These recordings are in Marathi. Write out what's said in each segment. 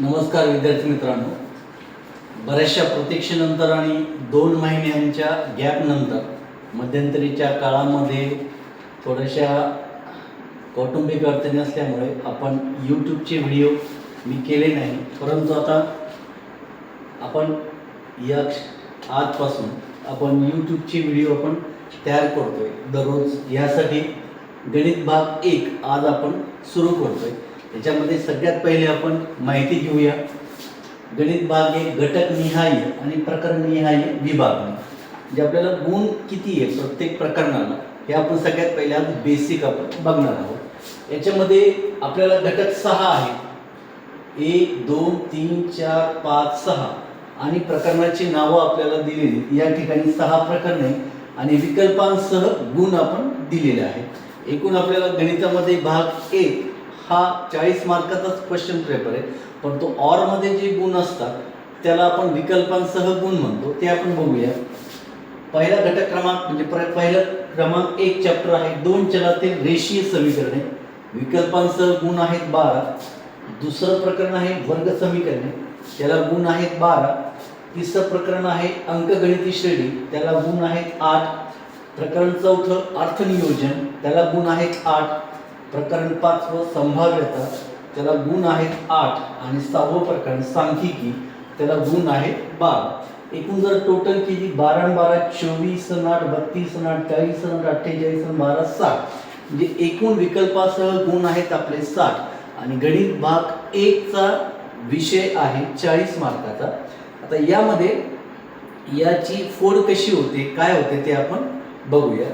नमस्कार विद्यार्थी मित्रांनो. बऱ्याचशा प्रतीक्षेनंतर आणि दोन महिन्यांच्या गॅपनंतर मध्यंतरीच्या काळामध्ये थोड्याशा कौटुंबिक अडचणी असल्यामुळे आपण यूट्यूबचे व्हिडिओ मी केले नाही. परंतु आता आपण या आजपासून आपण यूट्यूबचे व्हिडिओ आपण तयार करतोय. दररोज यासाठी गणित भाग एक आज आपण सुरू करतोय. त्याच्यामध्ये सगळ्यात पहिले आपण माहिती घेऊया. गणित भाग एक घटक निहाय आणि प्रकरण निहाय विभाग. म्हणजे आपल्याला गुण किती आहे प्रत्येक प्रकरणाला हे आपण सगळ्यात पहिले आज बेसिक आपण बघणार आहोत. याच्यामध्ये आपल्याला घटक सहा आहे एक दोन तीन चार पाच सहा. आणि प्रकरणाची नावं आपल्याला दिलेली या ठिकाणी सहा प्रकरणे आणि विकल्पांसह गुण आपण दिलेले आहेत. एकूण आपल्याला गणितामध्ये भाग एक हा चाळीस मार्काचाच क्वेश्चन पेपर आहे. पण तो ऑरमध्ये जे गुण असतात त्याला आपण विकल्पांसह गुण म्हणतो ते आपण बघूया. पहिला घटक क्रमांक म्हणजे पहिला क्रमांक एक चॅप्टर आहे. दोन चलातील रेषीय समीकरणे. विकल्पांसह गुण आहेत बारा. दुसरं प्रकरण आहे वर्ग समीकरणे. त्याला गुण आहेत बारा. तिसरं प्रकरण आहे अंकगणिती श्रेणी. त्याला गुण आहेत आठ. प्रकरण चौथं अर्थनियोजन. त्याला गुण आहेत आठ. प्रकरण पाचवं संभाव्यता त्याला गुण आहेत आठ आणि सहावं प्रकरण सांख्यिकी त्याला गुण आहेत बारा. एकूण जर टोटल केली बारा बारा चोवीस आठ बत्तीस आठ चाळीस आणि आठ अठ्ठेचाळीस बारा साठ. म्हणजे एकूण विकल्पासह गुण आहेत आपले साठ. आणि गणित भाग एकचा विषय आहे चाळीस मार्काचा. आता यामध्ये याची फोड कशी होते काय होते ते आपण बघूया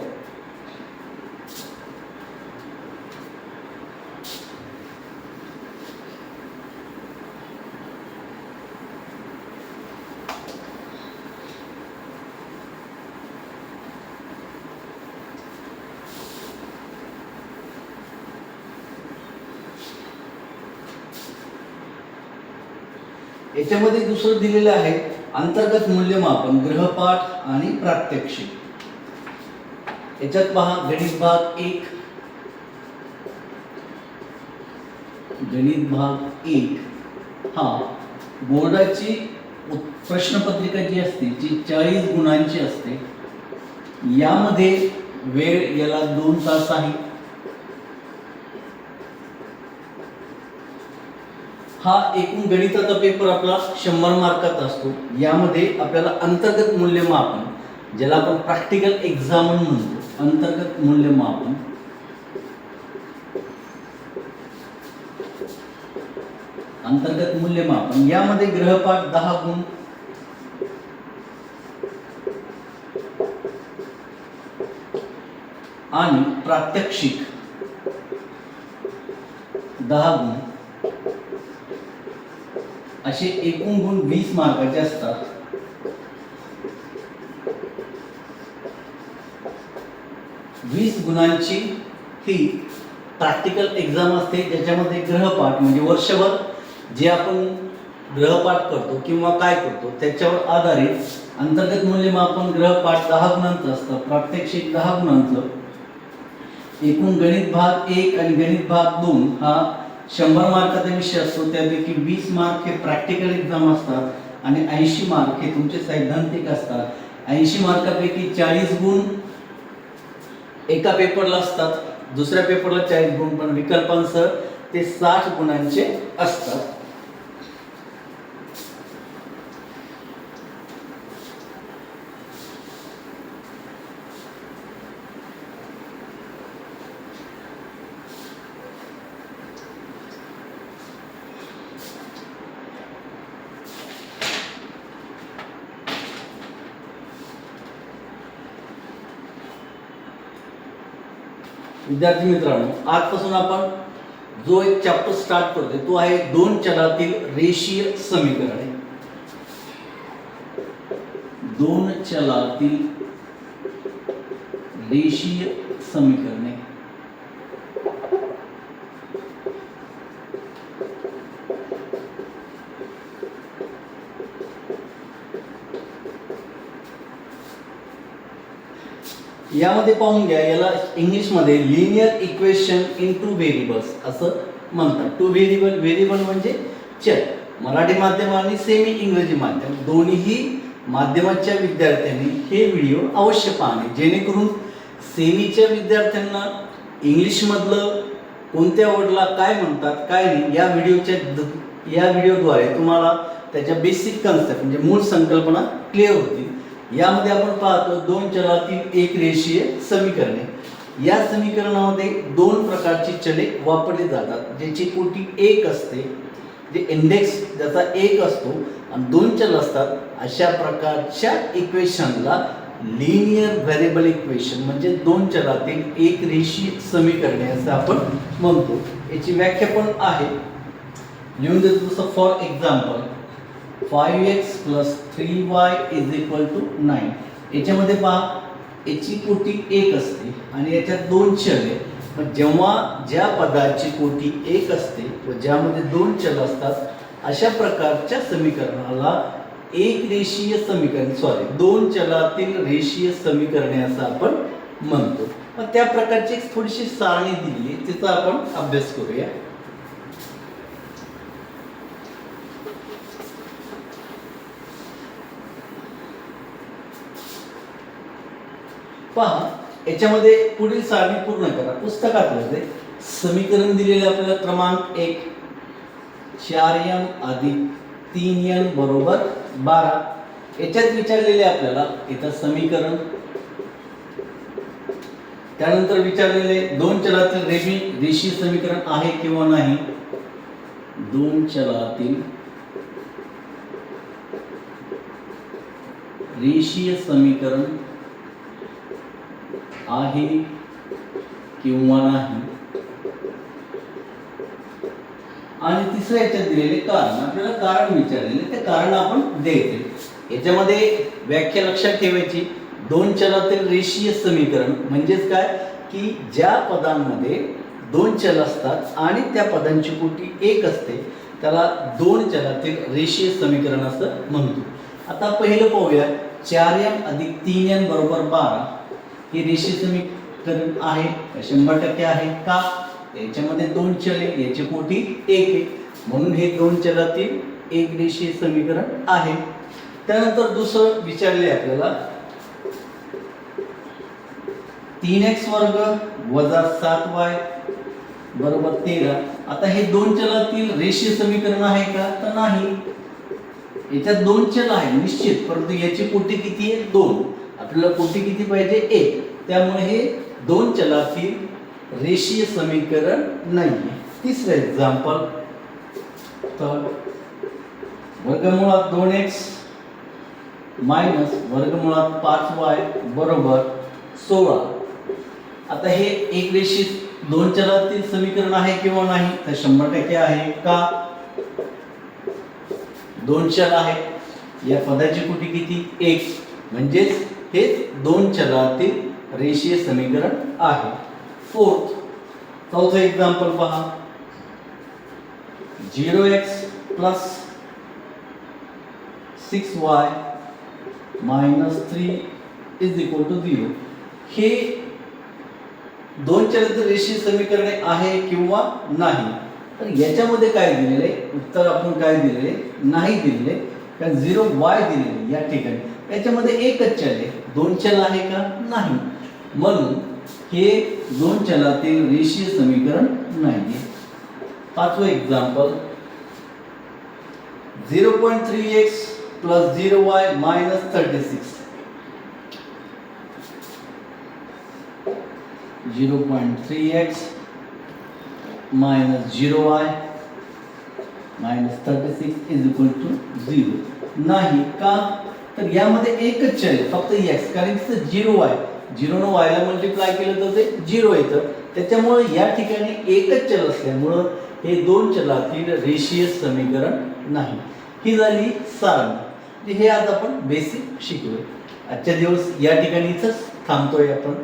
याच्यामध्ये दुसरं दिलेलं आहे अंतर्गत मूल्यमापन ग्रहपाठ आणि प्रात्यक्षिक. याच्यात पहा गणित भाग एक. गणित भाग एक. हा बोर्डाची प्रश्नपत्रिका जी असते जी चाळीस गुणांची असते यामध्ये वेळ याला दोन तास आहे. हा एकूण गणिताचा पेपर आपला शंभर मार्काचा असतो. यामध्ये आपल्याला अंतर्गत मूल्यमापन ज्याला आपण प्रॅक्टिकल एक्झाम म्हणतो अंतर्गत मूल्यमापन. अंतर्गत मूल्यमापन यामध्ये ग्रहपाठ दहा गुण. आणि प्रात्यक्षिक दहा गुण. असे एकूण गुण वीस मार्काचे असतात. वीस गुणांची ही प्रॅक्टिकल एक्झाम असते ज्याच्यामध्ये ग्रहपाठ म्हणजे वर्षभर जे आपण ग्रहपाठ करतो किंवा काय करतो त्याच्यावर आधारित अंतर्गत मूल्यमापन ग्रहपाठ दहा गुणांचं असतं प्रात्यक्षिक दहा गुणांचं. एकूण गणित भाग एक आणि गणित भाग दोन हा शंभर मार्काचा विषय असतो त्यापैकी वीस मार्क हे प्रॅक्टिकल एक्झाम असतात आणि ऐंशी मार्क हे तुमचे सैद्धांतिक असतात. ऐंशी मार्कापैकी चाळीस गुण एका पेपरला असतात दुसऱ्या पेपरला चाळीस गुण पण विकल्पांसह ते साठ गुणांचे असतात. विद्यार्थी मित्रांनो आजपासून आपण जो एक चॅप्टर स्टार्ट करतोय तो आहे दोन चलातील रेषीय समीकरणे. दोन चलातील रेषीय समीकरणे. यामध्ये पाहून घ्या याला इंग्लिशमध्ये linear equation in two variables असं म्हणतात. टू व्हेरिएबल व्हेरिएबल म्हणजे चल. मराठी माध्यम आणि सेमी इंग्रजी माध्यम दोन्ही माध्यमाच्या विद्यार्थ्यांनी हे व्हिडिओ अवश्य पाहणे जेणेकरून सेमीच्या विद्यार्थ्यांना इंग्लिशमधलं कोणत्या वर्डला काय म्हणतात काय नाही या व्हिडिओच्या या व्हिडिओद्वारे तुम्हाला त्याच्या बेसिक कन्सेप्ट म्हणजे मूळ संकल्पना क्लिअर होतील. यामध्ये आपण पाहतो दोन चलातील एक रेषीय समीकरणे. या समीकरणामध्ये दोन प्रकारची चले वापरली जातात ज्याची कोटी एक असते जे इंडेक्स ज्याचा एक असतो आणि दोन चल असतात. अशा प्रकारच्या इक्वेशनला लिनियर व्हेरिएबल इक्वेशन म्हणजे दोन चलातील एक रेषीय समीकरणे असं आपण म्हणतो. याची व्याख्या पण आहे. लिहून देतो जसं for example five X plus three Y is equal to nine. याच्यामध्ये पहा याची कोटी एक असते आणि याच्यात दोन चल आहे पण जेव्हा ज्या पदाची कोटी एक असते व ज्यामध्ये दोन चल असतात अशा प्रकारच्या समीकरणाला एक रेषीय समीकरण सॉरी दोन चलातील रेषीय समीकरणे असं आपण म्हणतो. मग त्या प्रकारची एक थोडीशी सारणी दिली आहे तिचा आपण अभ्यास करूया. पहा याच्यामध्ये पुढील सारणी पूर्ण करा. पुस्तकात म्हणजे समीकरण दिलेले आपल्याला क्रमांक एक. चार एम अधिक तीन यम बरोबर बारा. याच्यात विचारलेले आपल्याला इथं समीकरण. त्यानंतर विचारलेले दोन चलातील रेषी रेषीय समीकरण आहे किंवा नाही? दोन चलातील रेषीय समीकरण आहे किंवा नाही. आणि तिसऱ्या याच्यात दिलेले कारण आपल्याला कारण विचारलेले ते कारण आपण द्यायचे याच्यामध्ये व्याख्या लक्षात ठेवायची. दोन चलातील रेषीय समीकरण म्हणजेच काय? की ज्या पदांमध्ये दोन चल असतात आणि त्या पदांची कोटी एक असते त्याला दोन चलातील रेषीय समीकरण असं म्हणतो. आता पहिलं पाहूया. चार एम अधिक तीन एम बरोबर बारा. हे रेषीय समीकरण आहे. शंभर टक्के आहे का? याच्यामध्ये दोन चल आहे. याची कोटी एक आहे. म्हणून हे दोन चलातील एक रेषीय समीकरण आहे. त्यानंतर दुसरं विचारले आपल्याला. तीन एक्स वर्ग वजा सात वाय बरोबर तेरा. आता हे दोन चलातील रेषीय समीकरण आहे का? तर नाही. याच्यात दोन चल आहे. निश्चित. परंतु याची कोटी किती आहे? दोन. आपल्याला कोटी किती पाहिजे? एक. त्यामुळे हे दोन चलातील रेषीय समीकरण नाही तिसरं एक्झाम्पल तर वर्गमुळात दोन एक्स मायनस वर्गमुळात पाच वाय बरोबर सोळा. आता हे एक रेषीय दोन चलातील समीकरण आहे किंवा नाही? तर शंभर टक्के आहे. का? दोन चल आहे या पदाची कुठे किती? एक. म्हणजेच हे दोन चलातील रेषीय समीकरण आहे. फोर्थ चौथं एक्झाम्पल पहा. Zero X plus six Y minus three is equal to zero हे दोन चरित्र रेषीय समीकरणे आहे किंवा नाही? तर याच्यामध्ये काय दिलेलं? आहे उत्तर आपण काय दिलेले? नाही दिलेले. कारण झिरो वाय दिलेले या ठिकाणी. याच्यामध्ये एकच चल आहे. दोन चल आहे का? नाही. म्हणून हे दोन चलातील रेषीय समीकरण नाही. आहे पाचवं example zero point three X plus zero Y minus thirty six. Zero point three X minus zero Y minus thirty six is equal to zero. नाही का? तर यामध्ये एकच चल आहे फक्त एक्स कारण तिथं झिरो वाय झिरोनं वायला मल्टिप्लाय केलं तर ते झिरो येतं. त्याच्यामुळं या ठिकाणी एकच चल असल्यामुळं हे दोन चलातील रेषीय समीकरण नाही. ही झाली सारणी. म्हणजे हे आज आपण बेसिक शिकलो आजच्या दिवस या ठिकाणीच थांबतोय आपण.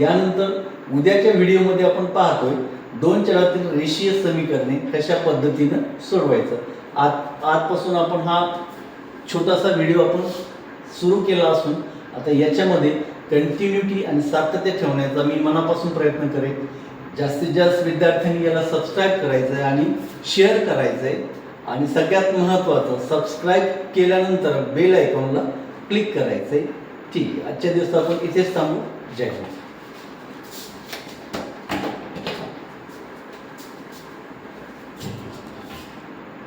यानंतर उद्याच्या व्हिडिओमध्ये आपण पाहतोय दोन चलातील रेषीय समीकरणे कशा पद्धतीनं सोडवायचं. आज आजपासून आपण हा छोटासा व्हिडिओ आपण सुरू केला असून आता याच्यामध्ये कंटिन्युटी आणि सातत्य ठेवण्याचा मी मनापासून प्रयत्न करेन. जास्तीत जास्त विद्यार्थ्यांनी याला सबस्क्राईब करायचं आहे आणि शेअर करायचं आहे आणि सगळ्यात महत्त्वाचं सबस्क्राईब केल्यानंतर बेल आयकॉनला क्लिक करायचं आहे ठीक आहे आजच्या दिवसात आपण इथेच थांबू. जय हिंद.